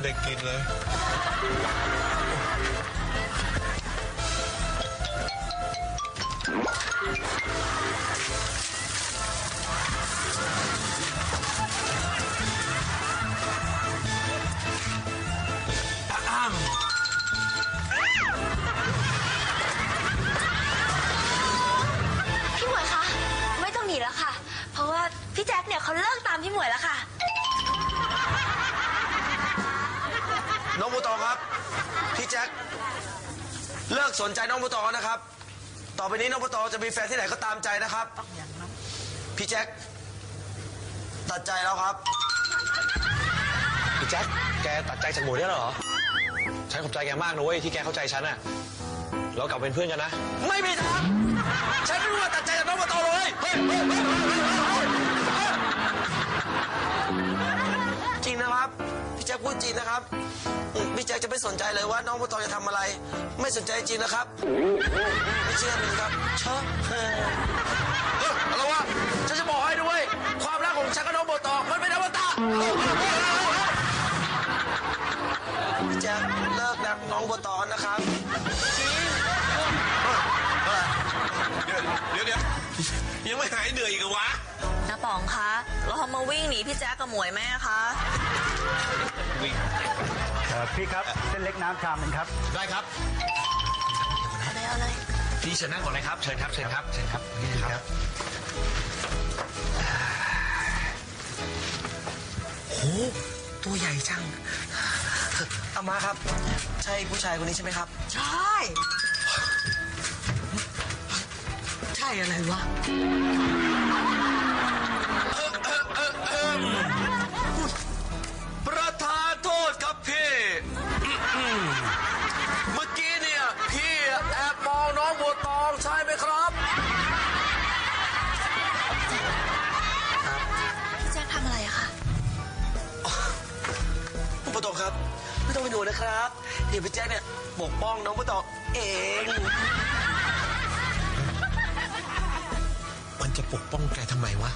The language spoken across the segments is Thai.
ไม่ได้กินเลยพี่ น้องบูตองครับ พี่แจ็คเลิกสนใจน้องบูตองนะครับ ต่อไปนี้น้องบูตองจะมีแฟนที่ไหนก็ตามใจนะครับ พี่แจ็คตัดใจแล้วครับ พี่แจ็คแกตัดใจจากหมวยได้เหรอ ฉันขอบใจแกมากนะเว้ยที่แกเข้าใจฉันอะเรากลับเป็นเพื่อนกันนะ ไม่มีทางฉันไม่รู้ว่าตัดใจจากน้องบูตองเลยเฮ้ยเฮ้ยเฮ้ยเฮ้ย จ็คพูดจริงนะครับอืมพี่แจ็คจะไม่สนใจเลยว่าน้องบูตองจะทำอะไร ไม่สนใจจริงนะครับ ไม่เชื่อเลยครับเชอะเออเอออะไรวะฉันจะบอกให้ด้วย ความรักของฉันกับน้องโบตองมันเป็นอมตะพี่แจ็คเลิกรักน้องโบตองนะครับจริงเดี๋ยวเดี๋ยวยังไม่หายเหนื่อยอีกเหรอวะ น้าป๋องคะ เราทำมาวิ่งหนีพี่แจ็คกับหมวยแม่คะ เอ่อพี่ครับเส้นเล็กน้ำชามหนึ่งครับ ได้ครับเอาเลยเอาเลยพี่เชิญนั่งก่อนเลยครับเชิญครับเชิญครับเชิญครับนี่ครับโหตัวใหญ่จังอามาครับ ใช่ผู้ชายคนนี้ใช่ไหมครับ ใช่ ใช่อะไรวะประ นห่วงนะครับเดี๋ยวพี่แจ๊คเนี่ยปกป้องน้องบัวตองเอง มันจะปกป้องแกทำไมวะ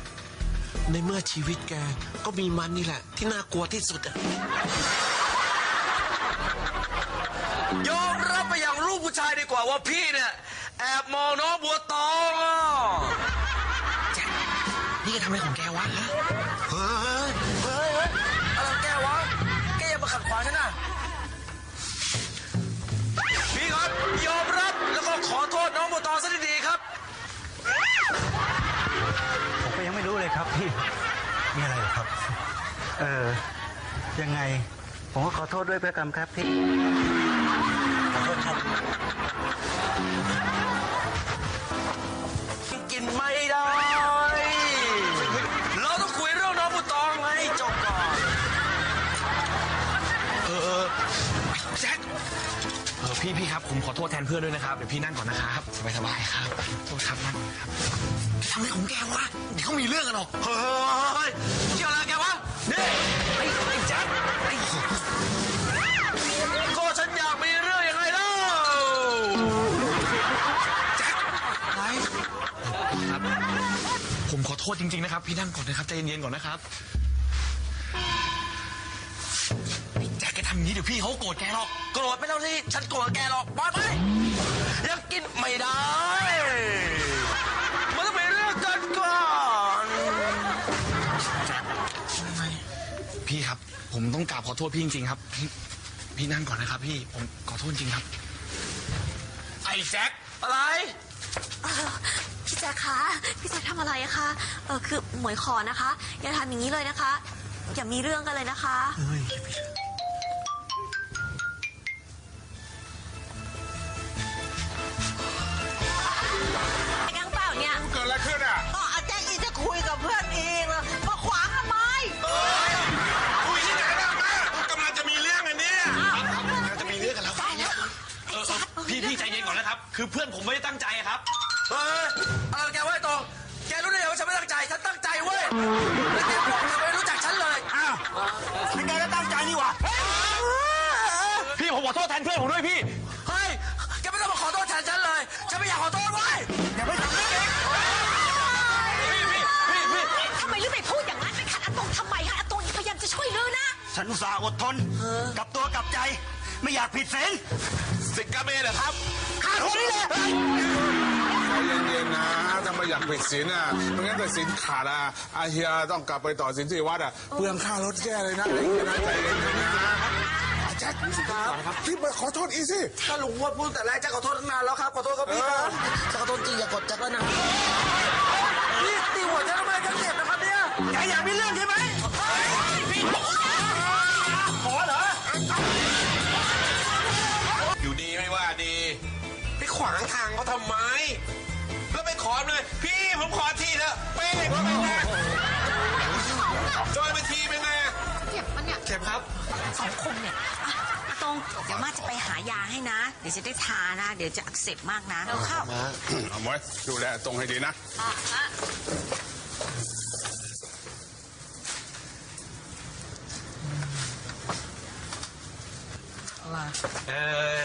ในเมื่อชีวิตแกก็มีมันนี่แหละ ที่น่ากลัวที่สุดอะยอมรับไปอย่างลูกผู้ชายดีกว่าว่าพี่เนี่ย แอบมองน้องบัวตองอะนี่แกทำอะไรของแกวะฮะ เฮ้ยเฮ้ยเฮ้ยอะไรของแกวะ แกอย่ามาขัดขวางฉันนะ ยอมรับแล้วก็ขอโทษน้องบัวตองซะดีๆครับ ผมก็ยังไม่รู้เลยครับพี่ มีอะไรเหรอครับ เออ ยังไง ผมก็ขอโทษด้วยประกรรมครับพี่ ขอโทษครับ พี่พี่ครับผมขอโทษแทนเพื่อนด้วยนะครับเดี๋ยวพี่นั่งก่อนนะครับสบายสบายๆครับโทษครับนั่งครับทำอะไรของแกวะเดี๋ยวเขามีเรื่องกันหรอกเฮ้ยเกี่ยวอะไรแกวะนี่ไอ้ไอ้แจ็คไอ้ก็ฉันอยากมีเรื่องยังไงเล่าไรครับผมขอโทษจริงๆนะครับ พี่นั่งก่อนนะครับใจเย็นๆก่อนนะครับ อ้แจ็คแกทำอย่างนี้เดี๋ยวพี่เขาโกรธแกหรอก โกรธไม่เท่าที่ฉันโกรธแกหรอกบอยไปยังกินไม่ได้ มันต้องมีเรื่องกันก่อน พี่ครับ ผมต้องกราบขอโทษพี่จริงๆครับ พี่พี่นั่งก่อนนะครับ พี่ ผมขอโทษจริงครับ ไอ้แจ็คอะไร เออพี่แจ็คคะ พี่แจ็คทำอะไรอะคะ เออคือหมวยขอนะคะ อย่าทำอย่างนี้เลยนะคะ อย่ามีเรื่องกันเลยนะคะยั ครับ คือเพื่อนผมไม่ได้ตั้งใจอะครับเฮ้ยอะไรแกเว้ยตองแกรู้ได้ไงว่าฉันไม่ตั้งใจ ฉันตั้งใจเว้ยแล้วแกบอกทำไมไม่รู้จักฉันเลย อ้าวเป็นไงก็ตั้งใจนี่หว่าพี่ผมขอโทษแทนเพื่อนผมด้วยพี่ เฮ้ยแกไม่ต้องมาขอโทษแทนฉันเลย ฉันไม่อยากขอโทษเว้ยอย่าไปทำนี่เองพี่พี่พี่พี่ทำไมลือไปพูดอย่างนั้นไปขัดอาตงทำไมฮะอาตงพยายามจะช่วยลือนะ ฉันอุตส่าห์อดทนกลับตัวกลับใจ ไม่อยากผิดศีลสิกาเมเหรอครับข้า คนนี้แหละใจเย็นๆนะถ้าไม่อยากผิดศีลอะไม่งั้นแต่ศีลขาดอะอาเฮียต้องกลับไปต่อศีลที่วัดอะเปลืองค่ารถแย่เลยนะไอ้เฮียนะใจเย็นๆนะแจ็ครีบมาขอโทษอีสิถ้าลุงพูดพูดแต่แรกจะขอโทษตั้งนานแล้วครับขอโทษครับพี่ครับจะขอโทษจริงอย่ากดแจ็คแล้วนะนี่ตีหัวแจ็คทำไมแจ็คเจ็บนะครับเนี่ยแกอยากมีเรื่องใช่ไหมางทางเขาทำไม แล้วไปขอเลย พี่ผมขอทีเถอะเป้งเขาไปนะจอยไปทีเป็นไงอะเจ็บมันเนี่ยเจ็บครับสองคนเนี่ยอะอาตรงเดี๋ยวมาจะไปหายาให้นะ เดี๋ยวจะได้ทานะ เดี๋ยวจะอักเสบมากนะแล้วเข้าเอาไว้ดูแลตรงให้ดีนะเออ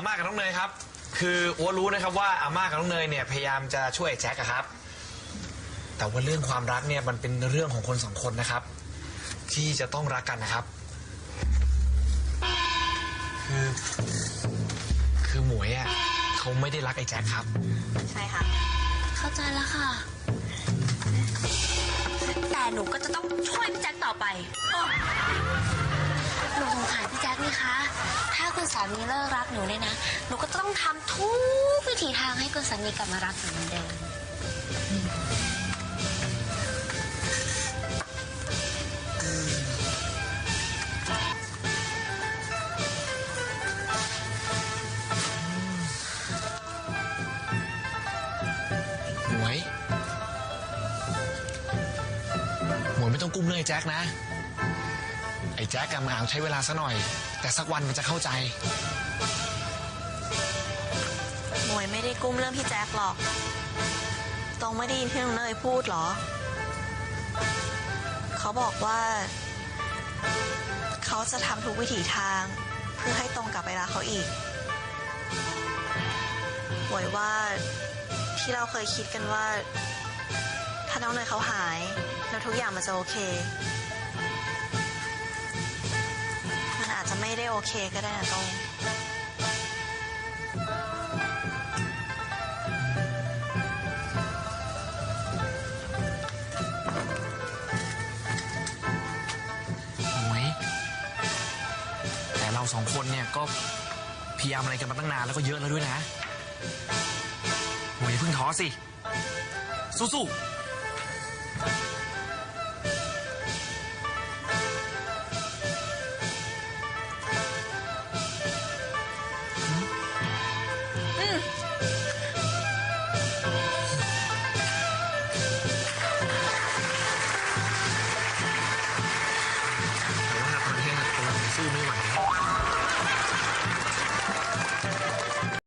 อาม่ากับน้องเนยครับ คืออัวรู้นะครับว่าอาม่ากับน้องเนยเนี่ยพยายามจะช่วยแจ็คอะครับ แต่ว่าเรื่องความรักเนี่ยมันเป็นเรื่องของคนสองคนนะครับ ที่จะต้องรักกันนะครับ คือคือหมวยอะเขาไม่ได้รักไอ้แจ็คครับ ใช่ค่ะ เข้าใจแล้วค่ะ แต่หนูก็จะต้องช่วยพี่แจ็คต่อไปอ้อ แจ๊คนี่คะ ถ้าคุณสามีเลิกรักหนูเนี่ยนะ หนูก็ต้องทำทุกวิถีทางให้คุณสามีกลับมารักหนูเหมือนเดิม หมวย หมวยไม่ต้องกุ้มเรื่องไอ้แจ็คนะ อ้แจ็คกับมันอาจใช้เวลาซะหน่อย แต่สักวันมันจะเข้าใจ หมวยไม่ได้กุ้มเรื่องพี่แจ็คหรอก ตรงไม่ได้ยินที่น้องเนยพูดเหรอ เขาบอกว่า เขาจะทำทุกวิถีทาง เพื่อให้ตรงกลับไปรักเขาอีกหวยว่าที่เราเคยคิดกันว่า ถ้าน้องเนยเขาหาย แล้วทุกอย่างมันจะโอเค ไม่ได้โอเคก็ได้นะตรงหมวยแต่เราสองคนเนี่ยก็พยายามอะไรกันมาตั้งนานแล้วก็เยอะแล้วด้วยนะหมวยอย่าเพิ่งท้อสิ สู้ๆ